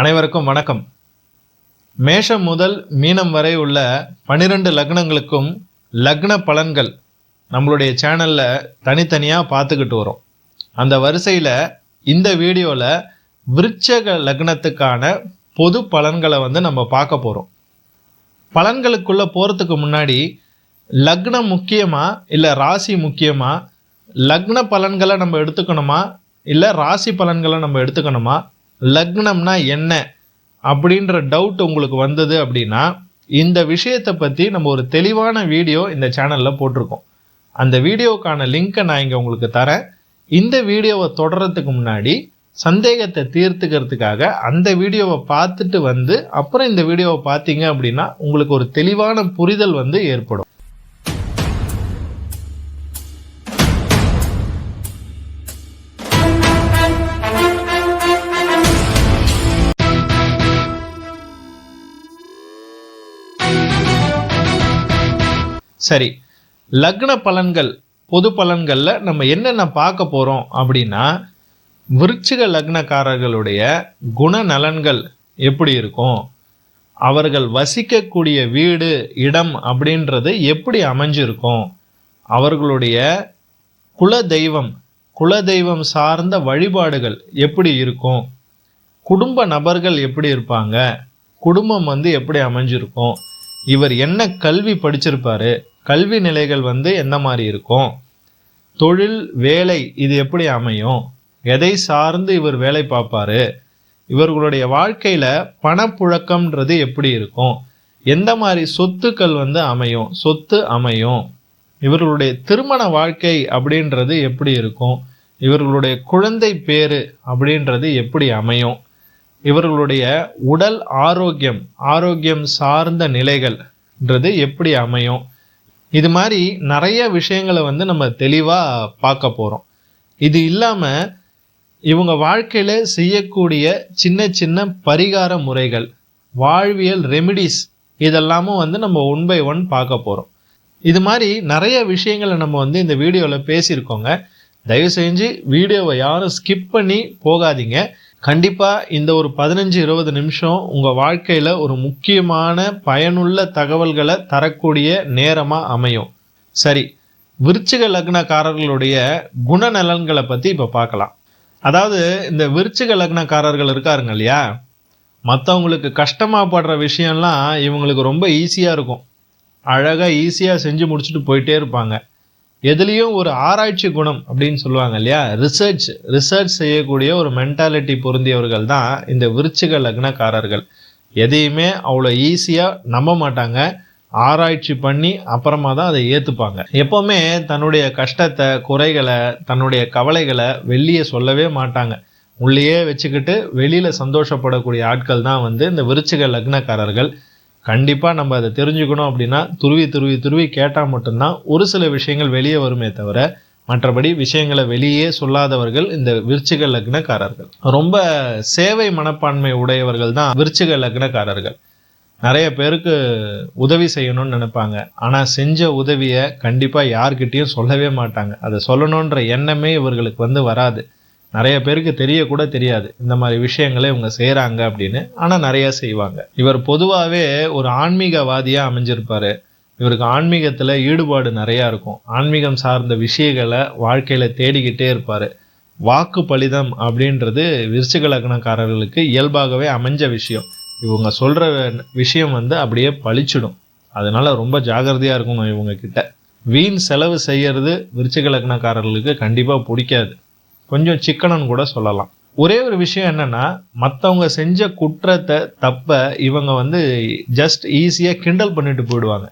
அனைவருக்கும் வணக்கம். மேஷம் முதல் மீனம் வரை உள்ள பனிரெண்டு லக்னங்களுக்கும் லக்ன பலன்கள் நம்மளுடைய சேனலில் தனித்தனியாக பார்த்துக்கிட்டு வரோம். அந்த வரிசையில் இந்த வீடியோவில் விருச்சக லக்னத்துக்கான பொது பலன்களை வந்து நம்ம பார்க்க போகிறோம் பலன்களுக்குள்ளே போகிறதுக்கு முன்னாடி லக்னம் முக்கியமா இல்லை ராசி முக்கியமா? லக்ன பலன்களை நம்ம எடுத்துக்கணுமா? இல்லை ராசி பலன்களை நம்ம எடுத்துக்கணுமா? லக்னம்னா என்ன அப்படின்ற டவுட் உங்களுக்கு வந்தது அப்படின்னா இந்த விஷயத்தை பற்றி நம்ம ஒரு தெளிவான வீடியோ இந்த சேனலில் போட்டிருக்கோம். அந்த வீடியோவுக்கான லிங்க்கை நான் இங்கே உங்களுக்கு தரேன். இந்த வீடியோவை தொடர்றதுக்கு முன்னாடி சந்தேகத்தை தீர்த்துக்கிறதுக்காக அந்த வீடியோவை பார்த்துட்டு வந்து அப்புறம் இந்த வீடியோவை பார்த்தீங்க அப்படின்னா உங்களுக்கு ஒரு தெளிவான புரிதல் வந்து ஏற்படும். சரி லக்ன பலன்கள் பொது பலன்களில் நம்ம என்னென்ன பார்க்க போகிறோம் அப்படின்னா விருச்சிக லக்னக்காரர்களுடைய குணநலன்கள் எப்படி இருக்கும்? அவர்கள் வசிக்கக்கூடிய வீடு இடம் அப்படின்றது எப்படி அமைஞ்சிருக்கும்? அவர்களுடைய குல தெய்வம் குல தெய்வம் சார்ந்த வழிபாடுகள் எப்படி இருக்கும்? குடும்ப நபர்கள் எப்படி இருப்பாங்க? குடும்பம் வந்து எப்படி அமைஞ்சிருக்கும்? இவர் என்ன கல்வி படிச்சிருப்பாரு? கல்வி நிலைகள் வந்து எந்த மாதிரி இருக்கும்? தொழில் வேலை இது எப்படி அமையும்? எதை சார்ந்து இவர் வேலை பார்ப்பாரு? இவர்களுடைய வாழ்க்கையில பணப்புழக்கம்ன்றது எப்படி இருக்கும்? எந்த மாதிரி சொத்துக்கள் வந்து அமையும்? சொத்து அமையும். இவர்களுடைய திருமண வாழ்க்கை அப்படின்றது எப்படி இருக்கும்? இவர்களுடைய குழந்தை பேரு அப்படின்றது எப்படி அமையும்? இவர்களுடைய உடல் ஆரோக்கியம் ஆரோக்கியம் சார்ந்த நிலைகள்ன்றது எப்படி அமையும்? இது மாதிரி நிறைய விஷயங்களை வந்து நம்ம தெளிவாக பார்க்க போகிறோம் இது இல்லாமல் இவங்க வாழ்க்கையில் செய்யக்கூடிய சின்ன சின்ன பரிகார முறைகள் வாழ்வியல் ரெமிடிஸ் இதெல்லாமும் வந்து நம்ம ஒன் பை ஒன் பார்க்க போகிறோம் இது மாதிரி நிறைய விஷயங்களை நம்ம வந்து இந்த வீடியோவில் பேசியிருக்கோங்க. தயவு செஞ்சு வீடியோவை யாரும் ஸ்கிப் பண்ணி போகாதீங்க. கண்டிப்பாக இந்த ஒரு பதினஞ்சு இருபது நிமிஷம் உங்கள் வாழ்க்கையில் ஒரு முக்கியமான பயனுள்ள தகவல்களை தரக்கூடிய நேரமாக அமையும். சரி விருச்சிக லக்னக்காரர்களுடைய குணநலன்களை பற்றி இப்போ பார்க்கலாம். அதாவது இந்த விருச்சிக லக்னக்காரர்கள் இருக்காருங்க இல்லையா? மற்றவங்களுக்கு கஷ்டமாக படுற விஷயம்லாம் இவங்களுக்கு ரொம்ப ஈஸியாக இருக்கும். அழகாக ஈஸியாக செஞ்சு முடிச்சுட்டு போயிட்டே இருப்பாங்க. எதுலேயும் ஒரு ஆராய்ச்சி குணம் அப்படின்னு சொல்லுவாங்க இல்லையா? ரிசர்ச் ரிசர்ச் செய்யக்கூடிய ஒரு மென்டாலிட்டி பொருந்தியவர்கள் தான் இந்த விருச்சிக லக்னக்காரர்கள். எதையுமே அவ்வளோ ஈஸியாக நம்ப மாட்டாங்க. ஆராய்ச்சி பண்ணி அப்புறமா தான் அதை ஏற்றுப்பாங்க எப்போவுமே தன்னுடைய கஷ்டத்தை குறைகளை தன்னுடைய கவலைகளை வெளியே சொல்லவே மாட்டாங்க. உள்ளேயே வச்சுக்கிட்டு வெளியில் சந்தோஷப்படக்கூடிய ஆட்கள் தான் வந்து இந்த விருச்சிக லக்னக்காரர்கள். கண்டிப்பாக நம்ம அதை தெரிஞ்சுக்கணும் அப்படின்னா துருவி துருவி துருவி கேட்டால் மட்டும்தான் ஒரு சில விஷயங்கள் வெளியே வருமே தவிர மற்றபடி விஷயங்களை வெளியே சொல்லாதவர்கள் இந்த விருச்சிக லக்னக்காரர்கள். ரொம்ப சேவை மனப்பான்மை உடையவர்கள் தான் விருச்சிக லக்னக்காரர்கள். நிறைய பேருக்கு உதவி செய்யணும்னு நினைப்பாங்க. ஆனால் செஞ்ச உதவியை கண்டிப்பாக யார்கிட்டேயும் சொல்லவே மாட்டாங்க. அதை சொல்லணுன்ற எண்ணமே இவர்களுக்கு வந்து வராது. நிறைய பேருக்கு தெரியக்கூட தெரியாது. இந்த மாதிரி விஷயங்களை இவங்க செய்கிறாங்க அப்படின்னு. ஆனால் நிறைய செய்வாங்க. இவர் பொதுவாகவே ஒரு ஆன்மீகவாதியாக அமைஞ்சிருப்பாரு. இவருக்கு ஆன்மீகத்தில் ஈடுபாடு நிறையா இருக்கும். ஆன்மீகம் சார்ந்த விஷயங்களை வாழ்க்கையில் தேடிக்கிட்டே இருப்பார். வாக்கு பலிதம் அப்படின்றது விருச்சிக லக்னக்காரர்களுக்கு இயல்பாகவே அமைஞ்ச விஷயம். இவங்க சொல்கிற விஷயம் வந்து அப்படியே பளிச்சிடும் அதனால் ரொம்ப ஜாகிரதையாக இருக்கணும் இவங்க கிட்ட. வீண் செலவு செய்கிறது விருச்சிக லக்னக்காரர்களுக்கு கண்டிப்பாக பிடிக்காது. கொஞ்சம் சிக்கனன்னு கூட சொல்லலாம். ஒரே ஒரு விஷயம் என்னன்னா மற்றவங்க செஞ்ச குற்றத்தை தப்ப இவங்க வந்து ஜஸ்ட் ஈஸியாக கிண்டல் பண்ணிட்டு போயிடுவாங்க.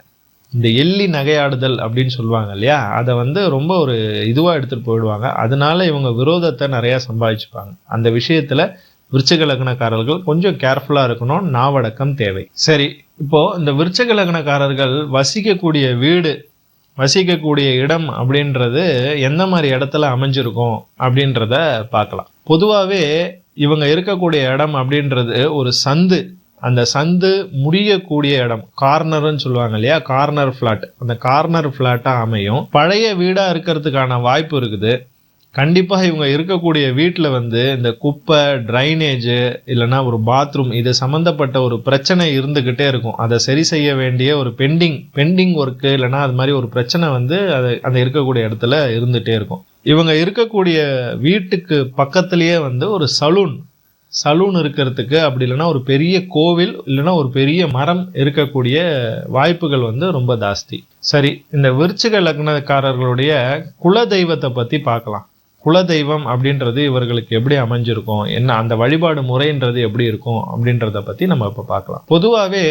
இந்த எள்ளி நகையாடுதல் அப்படின்னு சொல்லுவாங்க இல்லையா? அதை வந்து ரொம்ப ஒரு இதுவாக எடுத்துகிட்டு போயிடுவாங்க. அதனால இவங்க விரோதத்தை நிறையா சம்பாதிச்சுப்பாங்க. அந்த விஷயத்தில் விருச்சக லக்னக்காரர்கள் கொஞ்சம் கேர்ஃபுல்லாக இருக்கணும். நாவடக்கம் தேவை. சரி இப்போ இந்த விருச்சக லக்னக்காரர்கள் வசிக்கக்கூடிய வீடு வசிக்கக்கூடிய இடம் அப்படின்றது எந்த மாதிரி இடத்துல அமைஞ்சிருக்கும் அப்படின்றத பார்க்கலாம். பொதுவாகவே இவங்க இருக்கக்கூடிய இடம் அப்படின்றது ஒரு சந்து. அந்த சந்து முடியக்கூடிய இடம். கார்னர்னு சொல்லுவாங்க இல்லையா? Corner flat. அந்த கார்னர் ஃப்ளாட்டாக அமையும். பழைய வீடாக இருக்கிறதுக்கான வாய்ப்பு இருக்குது. கண்டிப்பாக இவங்க இருக்கக்கூடிய வீட்டில் வந்து இந்த குப்பை ட்ரைனேஜு இல்லைன்னா ஒரு பாத்ரூம் இது சம்மந்தப்பட்ட ஒரு பிரச்சனை இருந்துக்கிட்டே இருக்கும். அதை சரி செய்ய வேண்டிய ஒரு பெண்டிங் பெண்டிங் ஒர்க்கு இல்லைன்னா அது மாதிரி ஒரு பிரச்சனை வந்து அது அந்த இருக்கக்கூடிய இடத்துல இருந்துகிட்டே இருக்கும். இவங்க இருக்கக்கூடிய வீட்டுக்கு பக்கத்துலேயே வந்து ஒரு சலூன் சலூன் இருக்கிறதுக்கு அப்படி இல்லைன்னா ஒரு பெரிய கோவில் இல்லைன்னா ஒரு பெரிய மரம் இருக்கக்கூடிய வாய்ப்புகள் வந்து ரொம்ப ஜாஸ்தி. சரி இந்த விருச்சிக லக்னக்காரர்களுடைய குல தெய்வத்தை பற்றி பார்க்கலாம். குலதெய்வம் அப்படின்றது இவர்களுக்கு எப்படி அமைஞ்சிருக்கும்? என்ன அந்த வழிபாடு முறைன்றது எப்படி இருக்கும்? அப்படின்றத பற்றி நம்ம இப்போ பார்க்கலாம். பொதுவாகவே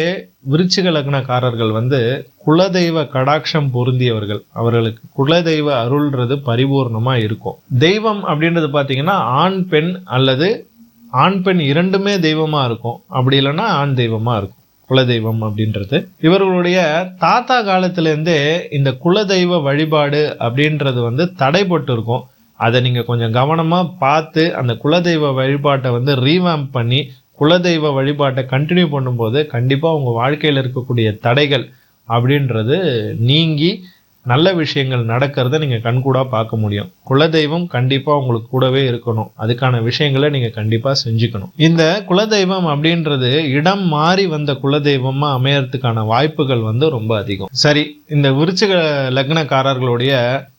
விருச்சிக லக்னக்காரர்கள் வந்து குலதெய்வ கடாட்சம் பொருந்தியவர்கள். அவர்களுக்கு குலதெய்வ அருள்ன்றது பரிபூர்ணமாக இருக்கும். தெய்வம் அப்படின்றது பார்த்தீங்கன்னா ஆண் பெண் அல்லது ஆண் பெண் இரண்டுமே தெய்வமாக இருக்கும். அப்படி இல்லைன்னா ஆண் தெய்வமாக இருக்கும். குலதெய்வம் அப்படின்றது. இவர்களுடைய தாத்தா காலத்திலேருந்தே இந்த குலதெய்வ வழிபாடு அப்படின்றது வந்து தடைப்பட்டு இருக்கும். அதை நீங்கள் கொஞ்சம் கவனமாக பார்த்து அந்த குலதெய்வ வழிபாட்டை வந்து ரீவேம்ப் பண்ணி குலதெய்வ வழிபாட்டை கண்டினியூ பண்ணும்போது கண்டிப்பாக உங்கள் வாழ்க்கையில் இருக்கக்கூடிய தடைகள் அப்படின்றது நீங்கி நல்ல விஷயங்கள் நடக்கிறத நீங்கள் கண்கூடாக பார்க்க முடியும். குலதெய்வம் கண்டிப்பாக உங்களுக்கு கூடவே இருக்கணும். அதுக்கான விஷயங்களை நீங்கள் கண்டிப்பாக செஞ்சுக்கணும். இந்த குலதெய்வம் அப்படின்றது இடம் மாறி வந்த குலதெய்வமாக அமையறதுக்கான வாய்ப்புகள் வந்து ரொம்ப அதிகம். சரி இந்த விருச்சிக லக்னக்காரர்களுடைய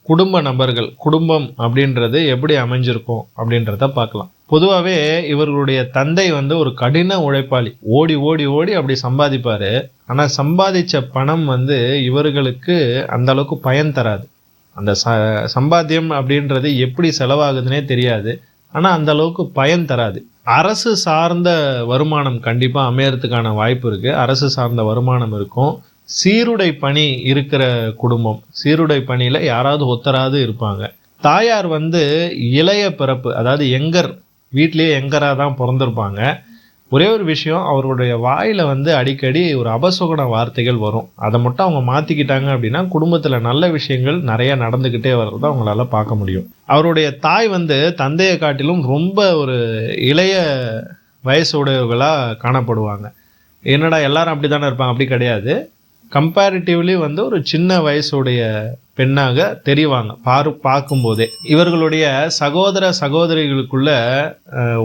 குடும்ப நபர்கள் குடும்பம் அப்படின்றது எப்படி அமைஞ்சிருக்கும் அப்படின்றத பார்க்கலாம். பொதுவாகவே இவர்களுடைய தந்தை வந்து ஒரு கடின உழைப்பாளி. ஓடி ஓடி ஓடி அப்படி சம்பாதிப்பார். ஆனால் சம்பாதிச்ச பணம் வந்து இவர்களுக்கு அந்த அளவுக்கு பயன் தராது. அந்த ச சம்பாத்தியம் அப்படின்றது எப்படி செலவாகுதுன்னே தெரியாது. ஆனால் அந்த அளவுக்கு பயன் தராது. அரசு சார்ந்த வருமானம் கண்டிப்பாக அமையறதுக்கான வாய்ப்பு இருக்குது அரசு சார்ந்த வருமானம் இருக்கும். சீருடை பணி இருக்கிற குடும்பம் சீருடை பணியில் யாராவது ஒத்தராது இருப்பாங்க. தாயார் வந்து இளைய பிறப்பு அதாவது எங்கர் வீட்லேயே எங்கராக தான் பிறந்திருப்பாங்க. ஒரே ஒரு விஷயம் அவருடைய வாயில் வந்து அடிக்கடி ஒரு அபசகுண வார்த்தைகள் வரும். அதை மட்டும் அவங்க மாற்றிக்கிட்டாங்க அப்படின்னா குடும்பத்தில் நல்ல விஷயங்கள் நிறைய நடந்துக்கிட்டே வர்றதை அவங்களால பார்க்க முடியும். அவருடைய தாய் வந்து தந்தையை காட்டிலும் ரொம்ப ஒரு இளைய வயசுடையவர்களாக காணப்படுவாங்க. என்னடா எல்லாரும் அப்படி தானே இருப்பாங்க? அப்படி கிடையாது. கம்பேரிட்டிவ்லி வந்து ஒரு சின்ன வயசுடைய பெண்ணாக தெரிவாங்க. பாரு பார்க்கும்போதே. இவர்களுடைய சகோதர சகோதரிகளுக்குள்ள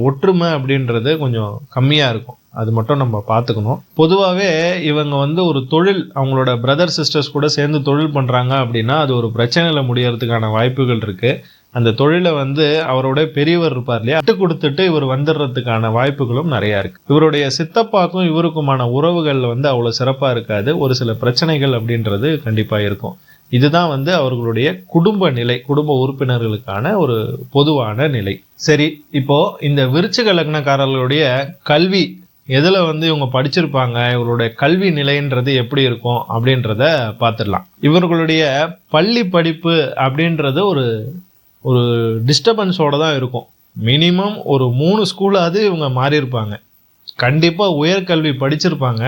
ஒற்றுமை அப்படின்றது கொஞ்சம் கம்மியாக இருக்கும். அது மட்டும் நம்ம பார்த்துக்கணும். பொதுவாகவே இவங்க வந்து ஒரு தொழில் அவங்களோட பிரதர் சிஸ்டர்ஸ் கூட சேர்ந்து தொழில் பண்ணுறாங்க அப்படின்னா அது ஒரு பிரச்சனையில் முடியறதுக்கான வாய்ப்புகள் இருக்குது அந்த தொழிலை வந்து அவரோட பெரியவர் இருப்பார் இல்லையா? விட்டு கொடுத்துட்டு இவர் வந்துடுறதுக்கான வாய்ப்புகளும் நிறையா இருக்கு. இவருடைய சித்தப்பாக்கும் இவருக்குமான உறவுகள் வந்து அவ்வளோ சிறப்பாக இருக்காது. ஒரு சில பிரச்சனைகள் அப்படின்றது கண்டிப்பாக இருக்கும். இதுதான் வந்து அவர்களுடைய குடும்ப நிலை குடும்ப உறுப்பினர்களுக்கான ஒரு பொதுவான நிலை. சரி இப்போ இந்த விருச்சிக லக்னக்காரர்களுடைய கல்வி எதில் வந்து இவங்க படிச்சிருப்பாங்க இவர்களுடைய கல்வி நிலைன்றது எப்படி இருக்கும் அப்படின்றத பார்த்துடலாம். இவர்களுடைய பள்ளி படிப்பு அப்படின்றது ஒரு ஒரு டிஸ்டர்பன்ஸோடு தான் இருக்கும். மினிமம் ஒரு மூணு ஸ்கூலாவது இவங்க மாறியிருப்பாங்க. கண்டிப்பாக உயர்கல்வி படிச்சிருப்பாங்க.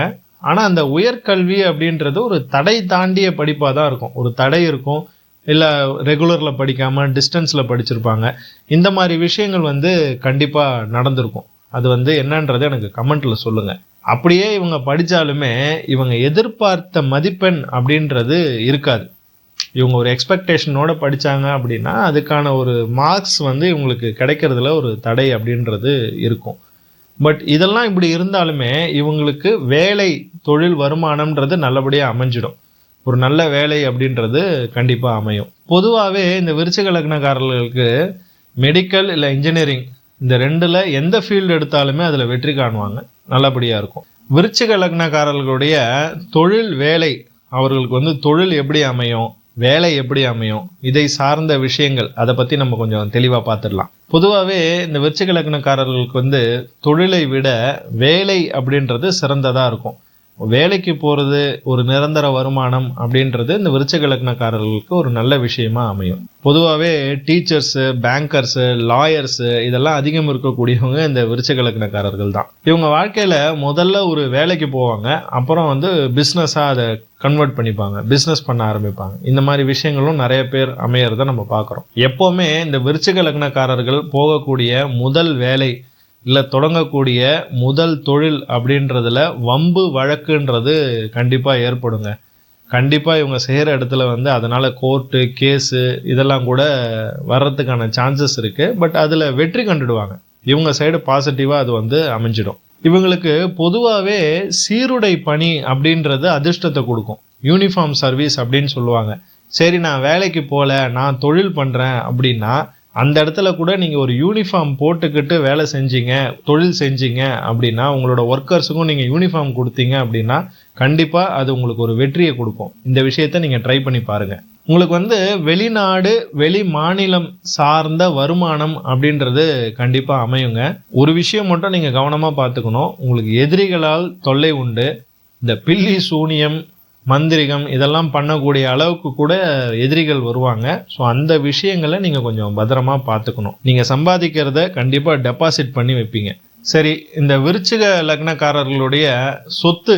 ஆனால் அந்த உயர்கல்வி அப்படின்றது ஒரு தடை தாண்டிய படிப்பாக தான் இருக்கும். ஒரு தடை இருக்கும். இல்லை ரெகுலரில் படிக்காமல் டிஸ்டன்ஸில் படிச்சிருப்பாங்க. இந்த மாதிரி விஷயங்கள் வந்து கண்டிப்பாக நடந்திருக்கும். அது வந்து என்னன்றது எனக்கு கமெண்ட்டில் சொல்லுங்கள் அப்படியே இவங்க படித்தாலுமே இவங்க எதிர்பார்த்த மதிப்பெண் அப்படின்றது இருக்காது. இவங்க ஒரு எக்ஸ்பெக்டேஷனோட படித்தாங்க அப்படின்னா அதுக்கான ஒரு மார்க்ஸ் வந்து இவங்களுக்கு கிடைக்கிறதுல ஒரு தடை அப்படின்றது இருக்கும். பட் இதெல்லாம் இப்படி இருந்தாலுமே இவங்களுக்கு வேலை தொழில் வருமானம்ன்றது நல்லபடியாக அமைஞ்சிடும். ஒரு நல்ல வேலை அப்படின்றது கண்டிப்பாக அமையும். பொதுவாகவே இந்த விருச்சிக லக்னக்காரர்களுக்கு மெடிக்கல் இல்லை இன்ஜினியரிங் இந்த ரெண்டில் எந்த ஃபீல்டு எடுத்தாலுமே அதில் வெற்றி காணுவாங்க. நல்லபடியாக இருக்கும். விருச்சிக லக்னக்காரர்களுடைய தொழில் வேலை அவர்களுக்கு வந்து தொழில் எப்படி அமையும்? வேலை எப்படி அமையும் இதை சார்ந்த விஷயங்கள் அதை பற்றி நம்ம கொஞ்சம் தெளிவாக பார்த்துடலாம் பொதுவாகவே இந்த விருச்சிக லக்னக்காரர்களுக்கு வந்து தொழிலை விட வேலை அப்படின்றது சிறந்ததாக இருக்கும். வேலைக்கு போகிறது ஒரு நிரந்தர வருமானம் அப்படின்றது இந்த விருச்சக லக்னக்காரர்களுக்கு ஒரு நல்ல விஷயமா அமையும். பொதுவாகவே டீச்சர்ஸு பேங்கர்ஸு லாயர்ஸு இதெல்லாம் அதிகம் இருக்கக்கூடியவங்க இந்த விருச்சக லக்னக்காரர்கள் தான். இவங்க வாழ்க்கையில் முதல்ல ஒரு வேலைக்கு போவாங்க அப்புறம் வந்து பிஸ்னஸாக அதை கன்வெர்ட் பண்ணிப்பாங்க பிஸ்னஸ் பண்ண ஆரம்பிப்பாங்க. இந்த மாதிரி விஷயங்களும் நிறைய பேர் அமையறத நம்ம பார்க்குறோம். எப்போவுமே இந்த விருச்சக லக்னக்காரர்கள் போகக்கூடிய முதல் வேலை இல்லை தொடங்கக்கூடிய முதல் தொழில் அப்படின்றதுல வம்பு வழக்குன்றது கண்டிப்பாக ஏற்படுங்க. கண்டிப்பாக இவங்க செய்கிற இடத்துல வந்து அதனால் கோர்ட்டு கேஸு இதெல்லாம் கூட வர்றதுக்கான சான்சஸ் இருக்குது பட் அதில் வெற்றி கண்டுடுவாங்க. இவங்க சைடு பாசிட்டிவாக அது வந்து அமைஞ்சிடும். இவங்களுக்கு பொதுவாகவே சீருடை பணி அப்படின்றது அதிர்ஷ்டத்தை கொடுக்கும். யூனிஃபார்ம் சர்வீஸ் அப்படின்னு சொல்லுவாங்க. சரி நான் வேலைக்கு போகல நான் தொழில் பண்ணுறேன் அப்படின்னா அந்த இடத்துல கூட நீங்கள் ஒரு யூனிஃபார்ம் போட்டுக்கிட்டு வேலை செஞ்சீங்க தொழில் செஞ்சீங்க அப்படின்னா உங்களோட ஒர்க்கர்ஸுக்கும் நீங்கள் யூனிஃபார்ம் கொடுத்தீங்க அப்படின்னா கண்டிப்பாக அது உங்களுக்கு ஒரு வெற்றியை கொடுக்கும். இந்த விஷயத்த நீங்கள் ட்ரை பண்ணி பாருங்கள் உங்களுக்கு வந்து வெளிநாடு வெளி மாநிலம் சார்ந்த வருமானம் அப்படின்றது கண்டிப்பாக அமையுங்க. ஒரு விஷயம் மட்டும் நீங்கள் கவனமாக பார்த்துக்கணும். உங்களுக்கு எதிரிகளால் தொல்லை உண்டு. இந்த பில்லி சூனியம் மந்திரிகம் இதெல்லாம் பண்ணக்கூடிய அளவுக்கு கூட எதிரிகள் வருவாங்க. ஸோ அந்த விஷயங்களை நீங்கள் கொஞ்சம் பத்திரமா பார்த்துக்கணும். நீங்கள் சம்பாதிக்கிறத கண்டிப்பாக டெபாசிட் பண்ணி வைப்பீங்க. சரி இந்த விருச்சிக லக்னக்காரர்களுடைய சொத்து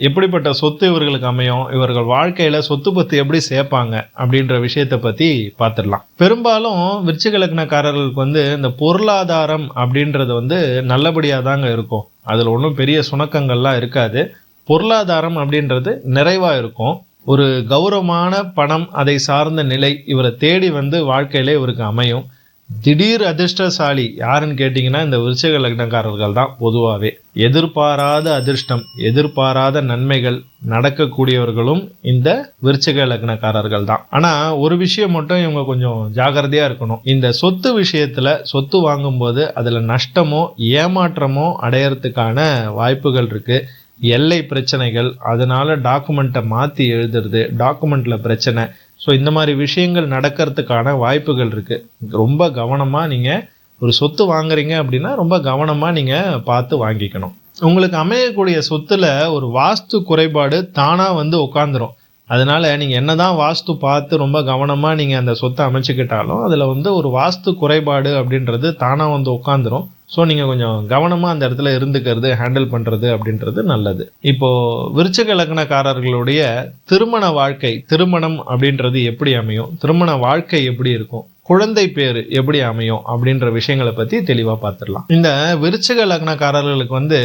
எப்படிப்பட்ட சொத்து இவர்களுக்கு அமையும்? இவர்கள் வாழ்க்கையில் சொத்து பத்து எப்படி சேர்ப்பாங்க? அப்படின்ற விஷயத்தை பற்றி பார்த்துடலாம். பெரும்பாலும் விருச்சிக லக்னக்காரர்களுக்கு வந்து இந்த பொருளாதாரம் அப்படின்றது வந்து நல்லபடியாக தாங்க இருக்கும். அதில் ஒன்றும் பெரிய சுணக்கங்கள்லாம் இருக்காது. பொருளாதாரம் அப்படின்றது நிறைவாக இருக்கும். ஒரு கௌரவமான பணம் அதை சார்ந்த நிலை இவரை தேடி வந்து வாழ்க்கையிலே இவருக்கு அமையும். திடீர் அதிர்ஷ்டசாலி யாருன்னு கேட்டிங்கன்னா இந்த விருச்சக லக்னக்காரர்கள் தான் பொதுவாகவே எதிர்பாராத அதிர்ஷ்டம் எதிர்பாராத நன்மைகள் நடக்கக்கூடியவர்களும் இந்த விருச்சக லக்னக்காரர்கள் தான். ஆனால் ஒரு விஷயம் மட்டும் இவங்க கொஞ்சம் ஜாகிரதையாக இருக்கணும். இந்த சொத்து விஷயத்தில் சொத்து வாங்கும்போது அதில் நஷ்டமோ ஏமாற்றமோ அடையறதுக்கான வாய்ப்புகள் இருக்குது எல்லை பிரச்சனைகள் அதனால் டாக்குமெண்ட்டை மாற்றி எழுதுறது டாக்குமெண்ட்டில் பிரச்சனை. ஸோ இந்த மாதிரி விஷயங்கள் நடக்கிறதுக்கான வாய்ப்புகள் இருக்குது ரொம்ப கவனமாக நீங்கள் ஒரு சொத்து வாங்குறீங்க அப்படின்னா ரொம்ப கவனமாக நீங்கள் பார்த்து வாங்கிக்கணும். உங்களுக்கு அமையக்கூடிய சொத்துல ஒரு வாஸ்து குறைபாடு தானாக வந்து உட்காந்துரும் அதனால நீங்கள் என்ன தான் வாஸ்து பார்த்து ரொம்ப கவனமாக நீங்கள் அந்த சொத்தை அமைச்சுக்கிட்டாலும் அதில் வந்து ஒரு வாஸ்து குறைபாடு அப்படின்றது தானாக வந்து உட்காந்துரும் ஸோ நீங்கள் கொஞ்சம் கவனமாக அந்த இடத்துல இருந்துக்கிறது ஹேண்டில் பண்ணுறது அப்படின்றது நல்லது. இப்போது விருச்சக லக்னக்காரர்களுடைய திருமண வாழ்க்கை திருமணம் அப்படின்றது எப்படி அமையும்? திருமண வாழ்க்கை எப்படி இருக்கும்? குழந்தை பேர் எப்படி அமையும்? அப்படின்ற விஷயங்களை பற்றி தெளிவாக பார்த்துடலாம் இந்த விருச்சக லக்னக்காரர்களுக்கு வந்து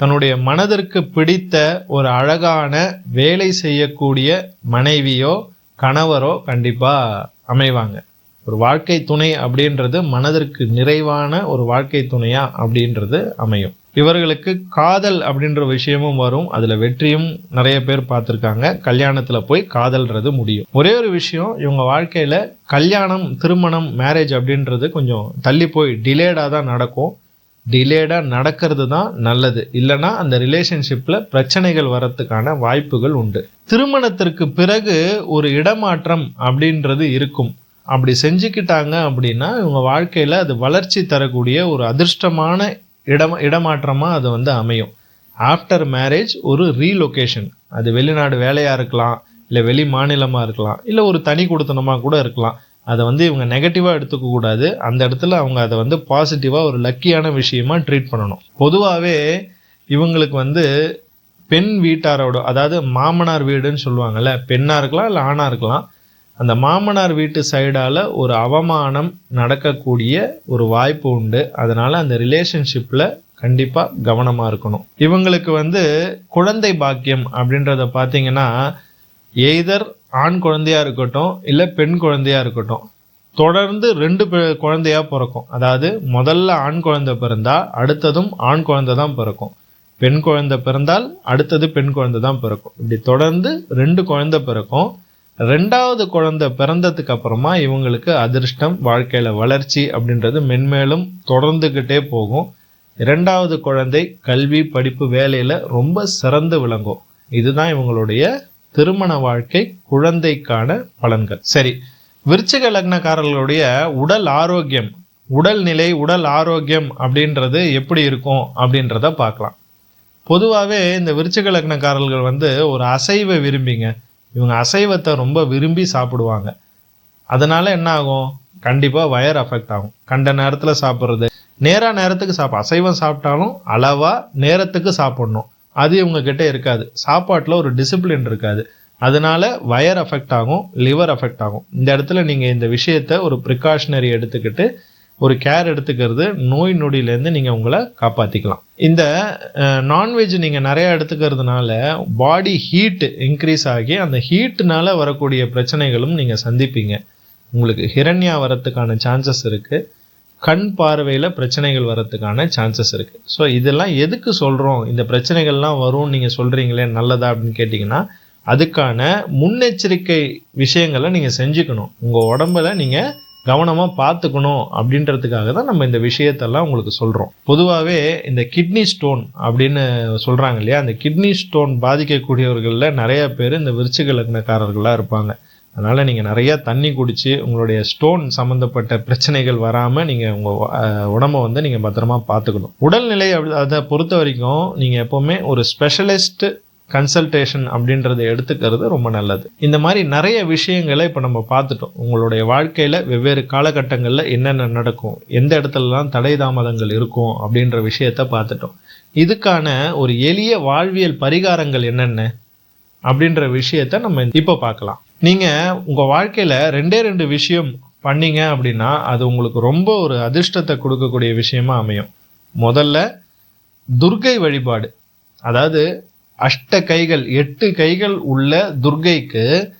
தன்னுடைய மனதிற்கு பிடித்த ஒரு அழகான வேலை செய்யக்கூடிய மனைவியோ கணவரோ கண்டிப்பாக அமைவாங்க. ஒரு வாழ்க்கை துணை அப்படின்றது மனதிற்கு நிறைவான ஒரு வாழ்க்கை துணையா அப்படின்றது அமையும். இவர்களுக்கு காதல் அப்படின்ற விஷயமும் வரும். அதுல வெற்றியும் நிறைய பேர் பார்த்துருக்காங்க. கல்யாணத்துல போய் காதல்றது முடியும். ஒரே ஒரு விஷயம் இவங்க வாழ்க்கையில கல்யாணம் திருமணம் மேரேஜ் அப்படின்றது கொஞ்சம் தள்ளி போய் டிலேடாக தான் நடக்கும். டிலேடாக நடக்கிறது தான் நல்லது. இல்லைன்னா அந்த ரிலேஷன்ஷிப்பில் பிரச்சனைகள் வரத்துக்கான வாய்ப்புகள் உண்டு. திருமணத்திற்கு பிறகு ஒரு இடமாற்றம் அப்படின்றது இருக்கும். அப்படி செஞ்சுக்கிட்டாங்க அப்படின்னா இவங்க வாழ்க்கையில் அது வளர்ச்சி தரக்கூடிய ஒரு அதிர்ஷ்டமான இடம் இடமாற்றமாக அது வந்து அமையும். ஆஃப்டர் மேரேஜ் ஒரு ரீலொகேஷன் அது வெளிநாடு வேலையாக இருக்கலாம் இல்லை வெளி மாநிலமாக இருக்கலாம் இல்லை ஒரு தனி கொடுத்தனமாக கூட இருக்கலாம். அதை வந்து இவங்க நெகட்டிவாக எடுத்துக்கக்கூடாது அந்த இடத்துல அவங்க அதை வந்து பாசிட்டிவாக ஒரு லக்கியான விஷயமா ட்ரீட் பண்ணணும். பொதுவாகவே இவங்களுக்கு வந்து பெண் வீட்டாரோட அதாவது மாமனார் வீடுன்னு சொல்லுவாங்கல்ல பெண்ணாக இருக்கலாம் இல்லை ஆணாக இருக்கலாம் அந்த மாமனார் வீட்டு சைடால் ஒரு அவமானம் நடக்கக்கூடிய ஒரு வாய்ப்பு உண்டு. அதனால் அந்த ரிலேஷன்ஷிப்பில் கண்டிப்பாக கவனமாக இருக்கணும். இவங்களுக்கு வந்து குழந்தை பாக்கியம் அப்படின்றத பார்த்தீங்கன்னா எய்தர் ஆண் குழந்தையாக இருக்கட்டும் இல்லை பெண் குழந்தையாக இருக்கட்டும் தொடர்ந்து ரெண்டு குழந்தையா பிறக்கும். அதாவது முதல்ல ஆண் குழந்தை பிறந்தா அடுத்ததும் ஆண் குழந்தை தான் பிறக்கும். பெண் குழந்தை பிறந்தால் அடுத்தது பெண் குழந்தை தான் பிறக்கும். இப்படி தொடர்ந்து ரெண்டு குழந்தை பிறக்கும். ரெண்டாவது குழந்தை பிறந்ததுக்கு அப்புறமா இவங்களுக்கு அதிர்ஷ்டம் வாழ்க்கையில் வளர்ச்சி அப்படின்றது மென்மேலும் தொடர்ந்துக்கிட்டே போகும். இரண்டாவது குழந்தை கல்வி படிப்பு வேலையில் ரொம்ப சிறந்து விளங்கும். இதுதான் இவங்களுடைய திருமண வாழ்க்கை குழந்தைக்கான பலன்கள். சரி விருச்சிக லக்னக்காரர்களுடைய உடல் ஆரோக்கியம் உடல் நிலை உடல் ஆரோக்கியம் அப்படின்றது எப்படி இருக்கும் அப்படின்றத பார்க்கலாம். பொதுவாகவே இந்த விருச்சிக லக்னக்காரர்கள் வந்து ஒரு அசைவை விரும்பிங்க. இவங்க அசைவத்தை ரொம்ப விரும்பி சாப்பிடுவாங்க. அதனால என்ன ஆகும்? கண்டிப்பாக வயர் அஃபெக்ட் ஆகும். கண்ட நேரத்தில் சாப்பிட்றது. நேராக நேரத்துக்கு சாப்பிடும் அசைவம் சாப்பிட்டாலும் அளவாக நேரத்துக்கு சாப்பிட்ணும். அது இவங்கக்கிட்ட இருக்காது. சாப்பாட்டில் ஒரு டிசிப்ளின் இருக்காது. அதனால வயர் அஃபெக்ட் ஆகும் லிவர் அஃபெக்ட் ஆகும். இந்த இடத்துல நீங்கள் இந்த விஷயத்த ஒரு ப்ரிகாஷனரி எடுத்துக்கிட்டு ஒரு கேர் எடுத்துக்கிறது நோய் நொடியிலேருந்து நீங்கள் உங்களை காப்பாற்றிக்கலாம் இந்த நான்வெஜ் நீங்கள் நிறையா எடுத்துக்கிறதுனால பாடி ஹீட்டு இன்க்ரீஸ் ஆகி அந்த ஹீட்டுனால வரக்கூடிய பிரச்சனைகளும் நீங்கள் சந்திப்பீங்க. உங்களுக்கு ஹிரண்யா வரத்துக்கான சான்சஸ் இருக்குது கண் பார்வையில் பிரச்சனைகள் வரத்துக்கான சான்சஸ் இருக்குது ஸோ இதெல்லாம் எதுக்கு சொல்கிறோம் இந்த பிரச்சனைகள்லாம் வரும்னு நீங்கள் சொல்கிறீங்களே நல்லதா அப்படின்னு கேட்டிங்கன்னா அதுக்கான முன்னெச்சரிக்கை விஷயங்களை நீங்கள் செஞ்சுக்கணும். உங்கள் உடம்புல நீங்கள் கவனமாக பார்த்துக்கணும் அப்படின்றதுக்காக தான் நம்ம இந்த விஷயத்தெல்லாம் உங்களுக்கு சொல்கிறோம் பொதுவாகவே இந்த கிட்னி ஸ்டோன் அப்படின்னு சொல்கிறாங்க இல்லையா? அந்த கிட்னி ஸ்டோன் பாதிக்கக்கூடியவர்களில் நிறைய பேர் இந்த விருச்சிக லக்னக்காரர்களாக இருப்பாங்க. அதனால் நீங்கள் நிறையா தண்ணி குடித்து உங்களுடைய ஸ்டோன் சம்மந்தப்பட்ட பிரச்சனைகள் வராமல் நீங்கள் உங்கள் உடம்பை வந்து நீங்கள் பத்திரமா பார்த்துக்கணும். உடல்நிலை அப்படி அதை பொறுத்த வரைக்கும் நீங்கள் எப்போவுமே ஒரு ஸ்பெஷலிஸ்ட்டு கன்சல்டேஷன் அப்படின்றத எடுத்துக்கிறது ரொம்ப நல்லது. இந்த மாதிரி நிறைய விஷயங்களை இப்போ நம்ம பார்த்துட்டோம். உங்களுடைய வாழ்க்கையில் வெவ்வேறு காலகட்டங்களில் என்னென்ன நடக்கும் எந்த இடத்துலலாம் தடை தாமதங்கள் இருக்கும் அப்படின்ற விஷயத்த பார்த்துட்டோம். இதுக்கான ஒரு எளிய வாழ்வியல் பரிகாரங்கள் என்னென்ன அப்படின்ற விஷயத்த நம்ம இப்போ பார்க்கலாம். நீங்கள் உங்கள் வாழ்க்கையில் ரெண்டே ரெண்டு விஷயம் பண்ணீங்க அப்படின்னா அது உங்களுக்கு ரொம்ப ஒரு அதிர்ஷ்டத்தை கொடுக்கக்கூடிய விஷயமா அமையும். முதல்ல துர்கை வழிபாடு. அதாவது அஷ்ட கைகள் எட்டு கைகள் உள்ள துர்கைக்கு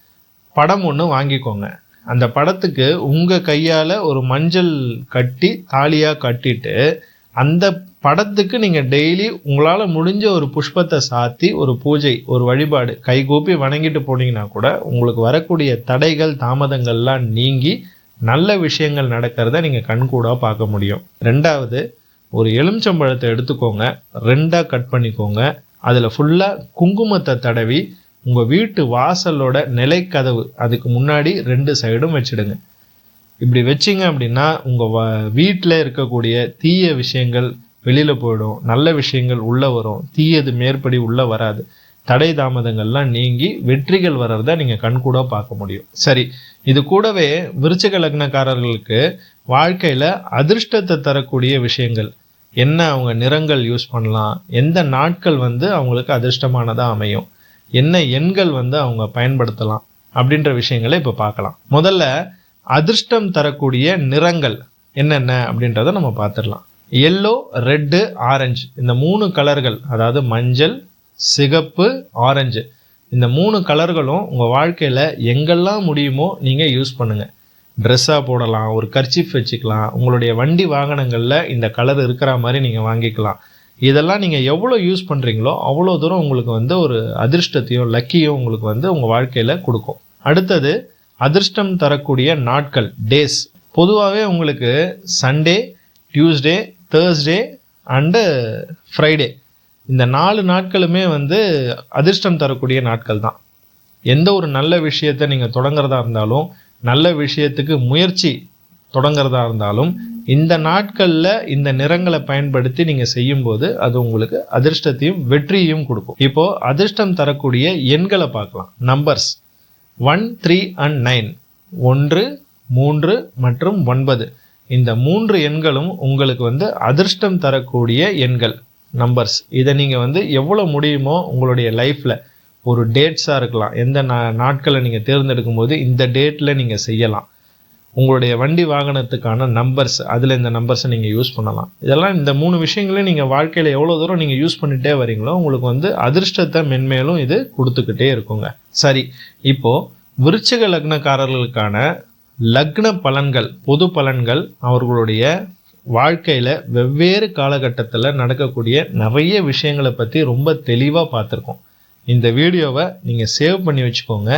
படம் ஒன்று வாங்கிக்கோங்க. அந்த படத்துக்கு உங்கள் கையால் ஒரு மஞ்சள் கட்டி தாலியாக கட்டிட்டு அந்த படத்துக்கு நீங்கள் டெய்லி உங்களால் முடிஞ்ச ஒரு புஷ்பத்தை சாத்தி ஒரு பூஜை ஒரு வழிபாடு கைகூப்பி வணங்கிட்டு போனீங்கன்னா கூட உங்களுக்கு வரக்கூடிய தடைகள் தாமதங்கள்லாம் நீங்கி நல்ல விஷயங்கள் நடக்கிறத நீங்கள் கண்கூடாக பார்க்க முடியும். ரெண்டாவது ஒரு எலுமிச்சம்பழத்தை எடுத்துக்கோங்க. ரெண்டாக கட் பண்ணிக்கோங்க. அதில் ஃபுல்லாக குங்குமத்தை தடவி உங்கள் வீட்டு வாசலோட நிலைக்கதவு. அதுக்கு முன்னாடி ரெண்டு சைடும் வச்சுடுங்க. இப்படி வச்சிங்க அப்படின்னா உங்கள் வ வீட்டில் இருக்கக்கூடிய தீய விஷயங்கள் வெளியில் போயிடும். நல்ல விஷயங்கள் உள்ளே வரும். தீயது மேற்படி உள்ளே வராது. தடை தாமதங்கள்லாம் நீங்கி வெற்றிகள் வர்றத நீங்கள் கண்கூட பார்க்க முடியும். சரி இது கூடவே விருச்சக லக்னக்காரர்களுக்கு வாழ்க்கையில் அதிர்ஷ்டத்தை தரக்கூடிய விஷயங்கள். என்ன அவங்க நிறங்கள் யூஸ் பண்ணலாம் எந்த நாட்கள் வந்து அவங்களுக்கு அதிர்ஷ்டமானதாக அமையும் என்ன எண்கள் வந்து அவங்க பயன்படுத்தலாம் அப்படின்ற விஷயங்களை இப்போ பார்க்கலாம். முதல்ல அதிர்ஷ்டம் தரக்கூடிய நிறங்கள் என்னென்ன அப்படின்றத நம்ம பார்த்துடலாம். எல்லோ ரெட்டு ஆரஞ்சு இந்த மூணு கலர்கள் அதாவது மஞ்சள் சிகப்பு ஆரஞ்சு இந்த மூணு கலர்களும் உங்கள் வாழ்க்கையில் எங்கெல்லாம் முடியுமோ நீங்கள் யூஸ் பண்ணுங்கள் ட்ரெஸ்ஸாக போடலாம் ஒரு கர்ச்சிஃப் வச்சுக்கலாம் உங்களுடைய வண்டி வாகனங்களில் இந்த கலர் இருக்கிற மாதிரி நீங்கள் வாங்கிக்கலாம். இதெல்லாம் நீங்கள் எவ்வளோ யூஸ் பண்ணுறீங்களோ அவ்வளோ தூரம் உங்களுக்கு வந்து ஒரு அதிர்ஷ்டத்தையும் லக்கியும் உங்களுக்கு வந்து உங்கள் வாழ்க்கையில் கொடுக்கும். அடுத்தது அதிர்ஷ்டம் தரக்கூடிய நாட்கள் டேஸ் பொதுவாகவே உங்களுக்கு Sunday Tuesday Thursday and Friday இந்த நாலு நாட்களுமே வந்து அதிர்ஷ்டம் தரக்கூடிய நாட்கள் தான் எந்த ஒரு நல்ல விஷயத்தை நீங்கள் தொடங்குறதா இருந்தாலும் நல்ல விஷயத்துக்கு முயற்சி தொடங்குறதா இருந்தாலும் இந்த நாட்களில் இந்த நிறங்களை பயன்படுத்தி நீங்கள் செய்யும்போது அது உங்களுக்கு அதிர்ஷ்டத்தையும் வெற்றியையும் கொடுக்கும். இப்போது அதிர்ஷ்டம் தரக்கூடிய எண்களை பார்க்கலாம். Numbers one three and nine ஒன்று மூன்று மற்றும் ஒன்பது. இந்த மூன்று எண்களும் உங்களுக்கு வந்து அதிர்ஷ்டம் தரக்கூடிய எண்கள். நம்பர்ஸ் இதை நீங்கள் வந்து எவ்வளோ முடியுமோ உங்களுடைய லைஃப்பில் ஒரு டேட்ஸாக இருக்கலாம். எந்த நா நாட்களை நீங்கள் தேர்ந்தெடுக்கும் போது இந்த டேட்டில் நீங்கள் செய்யலாம். உங்களுடைய வண்டி வாகனத்துக்கான நம்பர்ஸ் அதில் இந்த நம்பர்ஸை நீங்கள் யூஸ் பண்ணலாம். இதெல்லாம் இந்த மூணு விஷயங்களையும் நீங்கள் வாழ்க்கையில் எவ்வளோ தூரம் நீங்கள் யூஸ் பண்ணிகிட்டே வரீங்களோ உங்களுக்கு வந்து அதிர்ஷ்டத்தை மென்மேலும் இது கொடுத்துக்கிட்டே இருக்குங்க. சரி இப்போது விருச்சிக லக்னக்காரர்களுக்கான லக்ன பலன்கள் பொது பலன்கள் அவர்களுடைய வாழ்க்கையில் வெவ்வேறு காலகட்டத்தில் நடக்கக்கூடிய நிறைய விஷயங்களை பற்றி ரொம்ப தெளிவாக பார்த்துருக்கோம். இந்த வீடியோவை நீங்கள் சேவ் பண்ணி வச்சுக்கோங்க.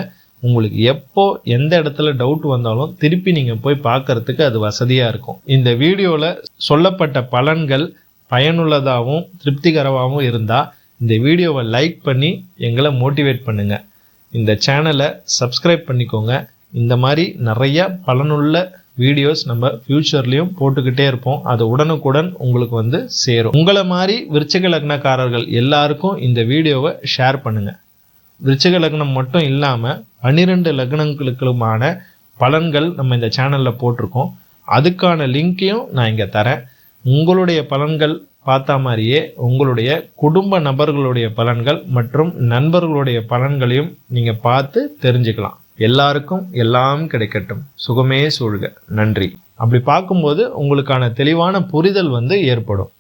உங்களுக்கு எப்போ எந்த இடத்துல டவுட் வந்தாலும் திருப்பி நீங்கள் போய் பார்க்கறதுக்கு அது வசதியாக இருக்கும். இந்த வீடியோவில் சொல்லப்பட்ட பலன்கள் பயனுள்ளதாகவும் திருப்திகரமாகவும் இருந்தால் இந்த வீடியோவை லைக் பண்ணி எங்களை மோட்டிவேட் பண்ணுங்கள் இந்த சேனலை சப்ஸ்கிரைப் பண்ணிக்கோங்க. இந்த மாதிரி நிறைய பலனுள்ள வீடியோஸ் நம்ம ஃப்யூச்சர்லேயும் போட்டுக்கிட்டே இருப்போம். அது உடனுக்குடன் உங்களுக்கு வந்து சேரும். உங்களை மாதிரி விருச்சக லக்னக்காரர்கள் எல்லாருக்கும் இந்த வீடியோவை ஷேர் பண்ணுங்கள் விருச்சக லக்னம் மட்டும் இல்லாமல் பன்னிரெண்டு லக்னங்களுக்குமான பலன்கள் நம்ம இந்த சேனலில் போட்டிருக்கோம். அதுக்கான லிங்க்கையும் நான் இங்கே தரேன். உங்களுடைய பலன்கள் பார்த்தா மாதிரியே உங்களுடைய குடும்ப நபர்களுடைய பலன்கள் மற்றும் நண்பர்களுடைய பலன்களையும் நீங்கள் பார்த்து தெரிஞ்சுக்கலாம். எல்லாருக்கும் எல்லாம் கிடைக்கட்டும். சுகமே சூழ்க. நன்றி. அப்படி பார்க்கும்போது உங்களுக்கான தெளிவான புரிதல் வந்து ஏற்படும்.